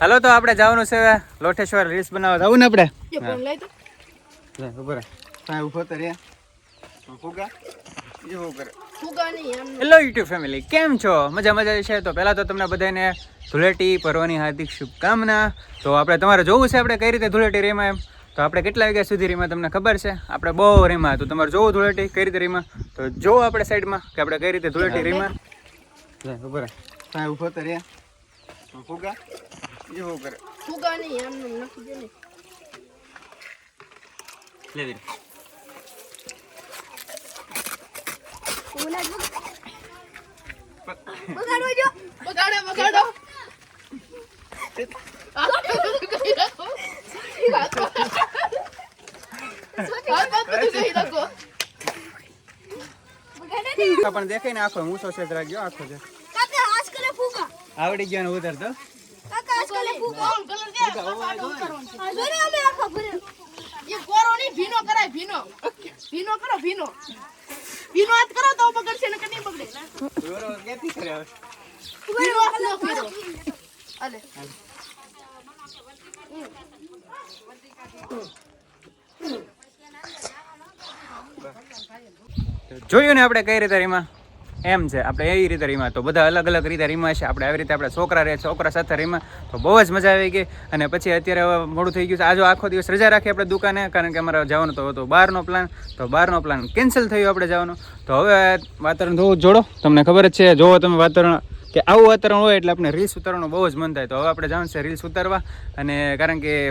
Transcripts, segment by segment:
હાલો તો આપણે જવાનું છે લોટેશ્વર રીલ્સ બનાવવા. જવું ને આપણે? ઊભો રહે. ઊભો તો રે ફુગા? હેલો યુટ્યુબ ફેમિલી કેમ છો? મજા મજા છે? તો પહેલાં તો તમને બધાને ધૂળેટી પર્વની હાર્દિક શુભકામના. તો આપણે તમારે જોવું છે આપણે કઈ રીતે ધૂળેટી રેમાં એમ? તો આપણે કેટલા વાગ્યા સુધી રીમાં તમને ખબર છે? આપણે બહુ રીમાં હતું. તમારે જોવું ધૂળેટી કઈ રીતે રીમાં? તો જોવો આપણે સાઈડમાં કે આપણે કઈ રીતે ધૂળેટી રીમાં. ઊભો રહે. ઊભો તો રે ફુગા? એવું કરે. ફુગા નહીં એમ નાખી દે ને લેવી બગાડો બગાડો આ કહી રાખો. રાખો. આ બધું કહી રાખો. પણ દેખાય ને આખો મૂસો છે ગયો આખો છે. આવડી ગયો ને ઉધર તો. એ ભીનો કરાય ભીનો. ભીનો કરો ભીનો. ભીનો હાથ કરો તો બગડશે ને કે બગડે. ક્યાંથી કરે હવે? ભીનો હાથ ન ફેરો અલે જોયું ને આપણે કઈ રીતે રીમાં? એમ છે. આપણે એવી રીતે રીમા તો બધા અલગ અલગ રીતે રીમા છે. આપણે આવી રીતે આપણે છોકરા રહે, છોકરા સાથે રીમા તો બહુ જ મજા આવી ગઈ. અને પછી અત્યારે હવે મોડું થઈ ગયું છે. આજો આખો દિવસ રજા રાખી આપણે દુકાને, કારણ કે અમારે જવાનું તો હતો બહારનો પ્લાન તો બહારનો પ્લાન કેન્સલ થયો આપણે જવાનું. તો હવે વાતાવરણ જોવું જોડો. તમને ખબર જ છે, જોવો તમે વાતાવરણ કે આવું વાતાવરણ હોય એટલે આપણે રીલ્સ ઉતારવાનું બહુ જ મન થાય. તો હવે આપણે જવાનું છે રીલ્સ ઉતારવા. અને કારણ કે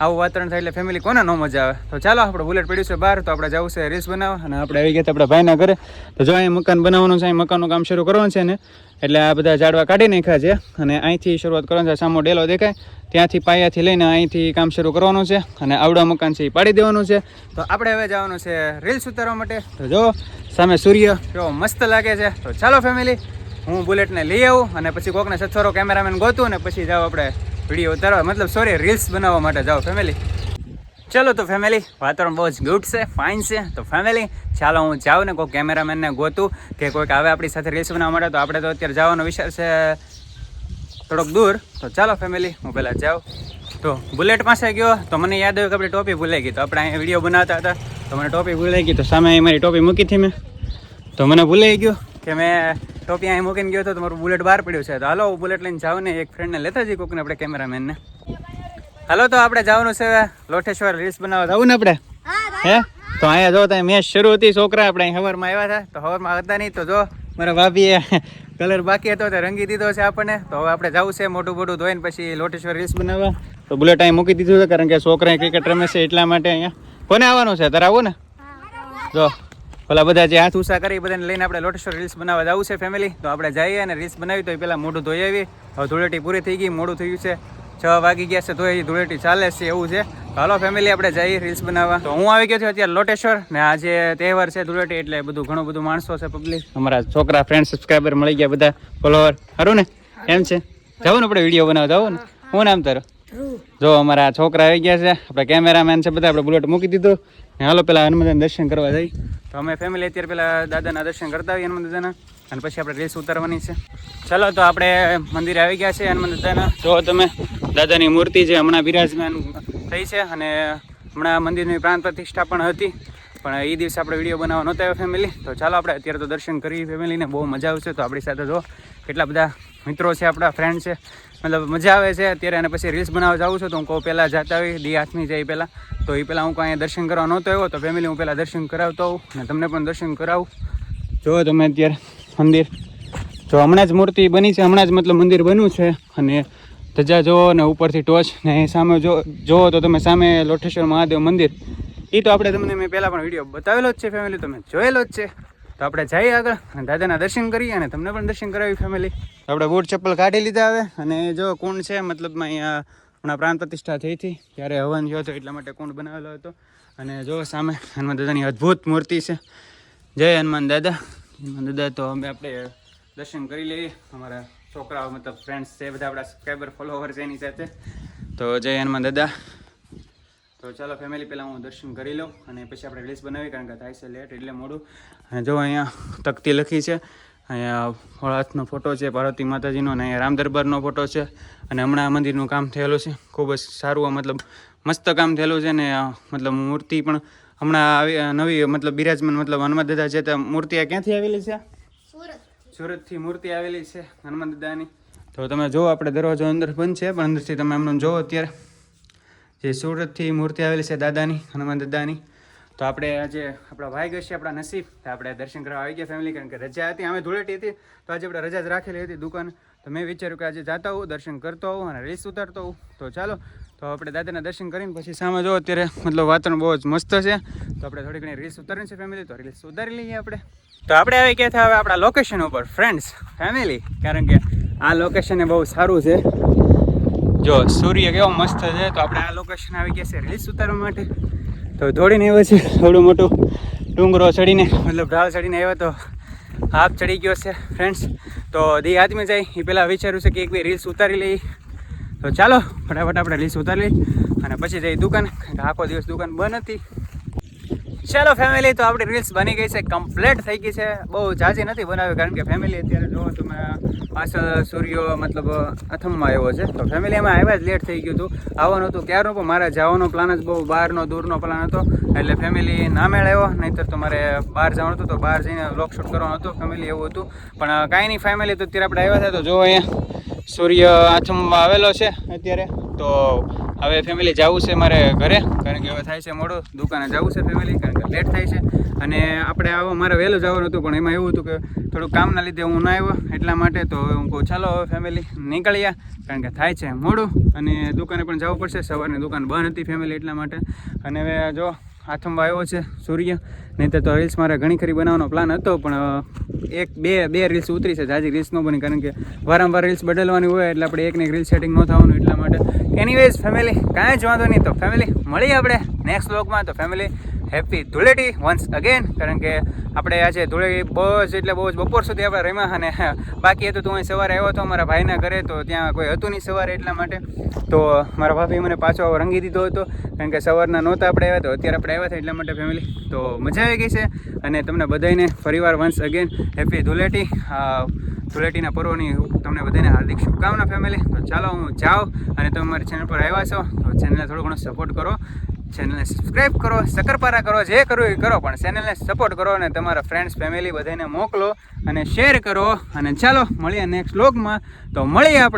આવું વાતાવરણ થાય એટલે ફેમિલી કોને ન મજા આવે? તો ચાલો, આપણે બુલેટ પડ્યું છે બહાર, તો આપણે જવું છે રીલ્સ બનાવવા. અને આપણે આવી ગયા આપણા ભાઈના ઘરે. તો જો અહીં મકાન બનાવવાનું છે, અહીં મકાનનું કામ શરૂ કરવાનું છે ને એટલે આ બધા ઝાડવા કાઢી નાખ્યા છે. અને અહીંથી શરૂઆત કરવાનું છે સામો ડેલો દેખાય. ત્યાંથી પાયાથી લઈને અહીંથી કામ શરૂ કરવાનું છે. અને આવડા મકાન છે એ પાડી દેવાનું છે. તો આપણે હવે જવાનું છે રીલ્સ ઉતારવા માટે. તો જો, સામે સૂર્ય કેવો મસ્ત લાગે છે. તો ચાલો ફેમિલી હું બુલેટને લઈ આવું અને પછી કોકને સથવારો કેમેરામેન ગોતું અને પછી જાવ આપણે વીડિયો ઉતારવા, મતલબ સોરી રીલ્સ બનાવવા માટે જાઓ ફેમિલી ચલો તો ફેમિલી વાતાવરણ બહુ જ ગુડ છે ફાઇન છે. તો ફેમિલી ચાલો હું જાઉં ને કોઈ કેમેરામેનને ગોતું કે કોઈક આવે આપણી સાથે રીલ્સ બનાવવા માટે, તો આપણે તો અત્યારે જવાનો વિચાર છે થોડોક દૂર. તો ચાલો ફેમિલી હું પહેલાં જાઉં. તો બુલેટ પાસે ગયો, તો મને યાદ આવ્યું કે આપણી ટોપી ભૂલાઈ ગઈ. તો આપણે અહીંયા વીડિયો બનાવતા હતા, તો મને ટોપી ભૂલાઈ ગઈ. તો સામે મારી ટોપી મૂકી હતી મેં. તો મને ભૂલાઈ ગયું કે મેં ટોપી અહીં મૂકીને ગયો હતો તો મારું બુલેટ બહાર પડ્યું છે. તો હાલો બુલેટ લઈને જાઓ ને, એક ફ્રેન્ડને લેતા જઈએ કોકને આપણે કેમેરામેનને હાલો, તો આપણે જવાનું છે લોઠેશ્વર રીલ્સ બનાવવા. જવું ને આપણે? હે? તો અહીંયા જો ત્યાં મેચ શરૂ હતી, છોકરા આપણે અહીં હવરમાં આવ્યા હતા. તો હવરમાં હતા નહીં, તો જો મારા ભાભીએ કલર બાકી હતો તે રંગી દીધો છે આપણને. તો હવે આપણે જવું છે મોટું મોટું ધોઈને પછી લોટેશ્વર રીલ્સ બનાવવા. તો બુલેટ અહીં મૂકી દીધું છે, કારણ કે છોકરા ક્રિકેટ રમે છે એટલા માટે અહીંયા. કોને આવવાનું છે? તારે આવું ને? જો. ઓલા બધા જે હાથ ઉષા કરી બધાને લઈને આપણે લોટેશ્વર રીલ્સ બનાવવા જવું છે ફેમિલી તો આપણે જઈએ અને રીલ્સ બનાવી તો એ પહેલાં મોઢું ધોઈ આવી. હવે ધૂળેટી પૂરી થઈ ગઈ મોડું થયું છે. છ વાગી ગયા છે તો એ ધૂળેટી ચાલે છે એવું છે. હાલો ફેમિલી આપણે જઈએ રીલ્સ બનાવવા. તો હું આવી ગયો છું અત્યારે લોટેશ્વર ને આજે તહેવાર છે ધૂળેટી એટલે બધું ઘણું બધું માણસો છે પબ્લિક અમારા છોકરા ફ્રેન્ડ સબસ્ક્રાઈબર મળી ગયા બધા ફોલોવર ખરું ને? એમ છે? જવું ને આપણે વીડિયો બનાવવા જવું ને. હું નામ તારું? જો અમારા છોકરા આવી ગયા છે આપણે કેમેરામેન છે બધા આપણે બુલેટ મૂકી દીધું. હાલો પેલા હનુમાન દર્શન કરવા જઈ. તો અમે ફેમિલી અત્યારે પેલા દાદાના દર્શન કરતા આવીએ હનુમાન અને પછી આપણે રેસ ઉતારવાની છે. ચલો તો આપણે મંદિરે આવી ગયા છે હનુમાન દાદાના. જો તમે દાદાની મૂર્તિ જે હમણાં બિરાજમાન થઈ છે અને હમણાં મંદિરની પ્રાણ પ્રતિષ્ઠા પણ હતી. પણ એ દિવસે આપણે વીડિયો બનાવવા નહોતા ફેમિલી તો ચાલો આપણે અત્યારે તો દર્શન કરી ફેમિલીને બહુ મજા આવશે તો આપણી સાથે જો કેટલા બધા મિત્રો છે આપણા ફ્રેન્ડ છે. મતલબ મજા આવે છે. અત્યારે અને પછી રીલ્સ બનાવવા જાઉં છું તો હું કહું પહેલાં જતા હોય દી હાથમી જાય પહેલાં. તો એ પહેલાં હું કાંઈ દર્શન કરવા નહોતો આવ્યો તો ફેમિલી હું પહેલાં દર્શન કરાવતો હોઉં અને તમને પણ દર્શન કરાવું. જો તમે અત્યારે મંદિર, જો હમણાં જ મૂર્તિ બની છે, હમણાં જ મતલબ મંદિર બન્યું છે અને ધજા જુઓ ને ઉપરથી ટોચ ને એ સામે જો, જુઓ તો તમે સામે લોટેશ્વર મહાદેવ મંદિર. એ તો આપણે તમને મેં પહેલાં પણ વીડિયો બતાવેલો જ છે ફેમિલી તમે જોયેલો જ છે. તો આપણે જઈએ આગળ. દાદાના દર્શન કરીએ અને તમને પણ દર્શન કરાવી ફેમિલી તો આપણે બૂટ ચપ્પલ કાઢી લીધા હવે. અને જો કુંડ છે મતલબમાં અહીંયા હમણાં પ્રાણ પ્રતિષ્ઠા થઈ હતી. ત્યારે હવન થયો હતો, એટલા માટે કુંડ બનાવેલો હતો. અને જો સામે હનુમાન દાદાની અદ્ભુત મૂર્તિ છે. જય હનુમાન દાદા. હનુમાન દાદા, તો અમે આપણે દર્શન કરી લઈએ. અમારા છોકરાઓ, મતલબ ફ્રેન્ડ્સ છે, બધા આપણા સબસ્ક્રાઈબર ફોલોવર છે એની સાથે. તો જય હનુમાન દાદા. તો ચાલો ફેમિલી પહેલાં હું દર્શન કરી લઉં અને પછી આપણે રીલ્સ બનાવી કારણ કે થાય છે લેટ એટલે મોડું. અને જો અહીંયા તકતી લખી છે અહીંયા ભોળાનાથનો ફોટો છે પાર્વતી માતાજીનો અને અહીંયા રામ દરબારનો ફોટો છે. અને હમણાં આ મંદિરનું કામ થયેલું છે ખૂબ જ સારું મતલબ મસ્ત કામ થયેલું છે ને મતલબ મૂર્તિ પણ હમણાં આવી નવી મતલબ બિરાજમાન મતલબ હનુમાન દાદા છે ત્યાં મૂર્તિ આ ક્યાંથી આવેલી છે? સુરતથી મૂર્તિ આવેલી છે હનુમાન દાદાની. તો તમે જુઓ આપણે દરવાજો અંદર બંધ છે પણ અંદરથી તમે એમનું જુઓ અત્યારે. જે સુરતથી મૂર્તિ આવેલી છે દાદાની, હનુમાન દાદાની. તો આપણે આજે આપણા ભાઈ ગયો છે, આપણા નસીબ. આપણે દર્શન કરવા આવી ગયા ફેમિલી કારણ કે રજા હતી, અમે ધૂળેટી હતી. તો આજે આપણે રજા જ રાખેલી હતી દુકાન. તો મેં વિચાર્યું કે આજે જાતા હોઉં, દર્શન કરતો હોઉં અને રીસ ઉતારતો હોઉં. તો ચાલો, તો આપણે દાદાના દર્શન કરીને પછી સામે જો અત્યારે મતલબ વાતાવરણ બહુ જ મસ્ત છે. તો આપણે થોડી ઘણી રીલ્સ ઉતારવાની છે ફેમિલી તો રીલ્સ ઉતારી લઈએ આપણે. તો આપણે આવી ગયા હતા હવે આપણા લોકેશન ઉપર ફ્રેન્ડ્સ ફેમિલી કારણ કે આ લોકેશન બહુ સારું છે. જો સૂર્ય કેવો મસ્ત છે, તો આપણે આ લોકેશન આવી ગયા છે રીલ્સ ઉતારવા માટે. તો દોડીને આવ્યો છે થોડું મોટું ડુંગરો ચડીને, મતલબ ઢાળ ચડીને આવ્યો, તો હાફ ચડી ગયો છે ફ્રેન્ડ્સ તો દી આદમી જાય, એ પહેલાં વિચાર્યું છે કે એક બે રીલ્સ ઉતારી લઈ તો ચાલો, ફટાફટ આપણે રીલ્સ ઉતારી લઈ અને પછી જઈ દુકાન આખો દિવસ દુકાન બંધ હતી. ચાલો ફેમિલી તો આપણી રીલ્સ બની ગઈ છે કમ્પ્લીટ થઈ ગઈ છે. બહુ જાજી નથી બનાવી, કારણ કે ફેમિલી અત્યારે જો તમે પાછળ સૂર્યો મતલબ અથમમાં આવ્યો છે. તો ફેમિલી એમાં આવ્યા જ લેટ થઈ ગયું હતું. આવવાનું હતું ક્યારનું? પણ મારે જવાનો પ્લાન જ બહુ બહારનો, દૂરનો પ્લાન હતો. એટલે ફેમિલી ના આવ્યો. નહીંતર તો મારે બહાર જવાનું હતું. તો બહાર જઈને વ્લોગ શૂટ કરવાનું હતું. ફેમિલી એવું હતું. પણ કાંઈ નહીં ફેમિલી તો અત્યારે આપણે આવ્યા હતા તો જો અહીંયા સૂર્ય આથમમાં આવેલો છે અત્યારે. તો હવે ફેમિલી જવું છે મારે ઘરે, કારણ કે હવે થાય છે મોડું. દુકાને જવું છે ફેમિલી કારણ કે લેટ થાય છે. અને આપણે આવો, મારે વહેલું જવાનું હતું, પણ એમાં એવું હતું કે થોડું કામના લીધે હું ના આવ્યો, એટલા માટે તો હું કહું, ચાલો હવે ફેમિલી નીકળ્યા કારણ કે થાય છે મોડું. અને દુકાને પણ જવું પડશે, સવારની દુકાન બંધ હતી ફેમિલી એટલા માટે. અને હવે જો હાથમાં આવ્યો છે સૂર્ય. નહીં તો રીલ્સ મારે ઘણી ખરી બનાવવાનો પ્લાન હતો, પણ એક, બે બે રીલ્સ ઉતરી છે. જાજી રીલ્સ ન બની, કારણ કે વારંવાર રીલ્સ બદલવાની હોય, એટલે આપણે એકને એક રીલ સેટિંગ ન થવાનું એટલા માટે. એનીવેઝ ફેમિલી કાંઈ જ વાંધો નહીં. તો ફેમિલી મળીએ આપણે નેક્સ્ટ બ્લોગમાં તો family happy Dhuleti once again કારણ કે આપણે આજે ધૂળેટી બહુ જ એટલે બહુ જ બપોર સુધી આપણે રમ્યા અને બાકી હતું તો હું સવારે આવ્યો હતો મારા ભાઈના ઘરે, તો ત્યાં કોઈ હતું નહીં સવારે એટલા માટે. તો મારા ભાભી મને પાછો રંગી દીધો હતો. કારણ કે સવારના નહોતા આપણે આવ્યા, તો અત્યારે આપણે આવ્યા હતા એટલા માટે ફેમિલી તો મજા આવી ગઈ છે. અને તમને બધાને ફરીવાર વન્સ અગેન હેપી ધૂળેટી. ધૂળેટીના પર્વની તમને બધાને હાર્દિક શુભકામના ફેમિલી તો ચાલો હું જાઉં અને તમે મારી ચેનલ પર આવ્યા છો, તો ચેનલને થોડો ઘણો સપોર્ટ કરો. ચેનલને સબસ્ક્રાઇબ કરો શકરપારા કરો, જે કરવું એ કરો, પણ ચેનલને સપોર્ટ કરો અને તમારા ફ્રેન્ડ્સ ફેમિલી બધાને મોકલો અને શેર કરો. અને ચાલો, મળીએ નેક્સ્ટ વ્લોગમાં તો મળીએ આપણે.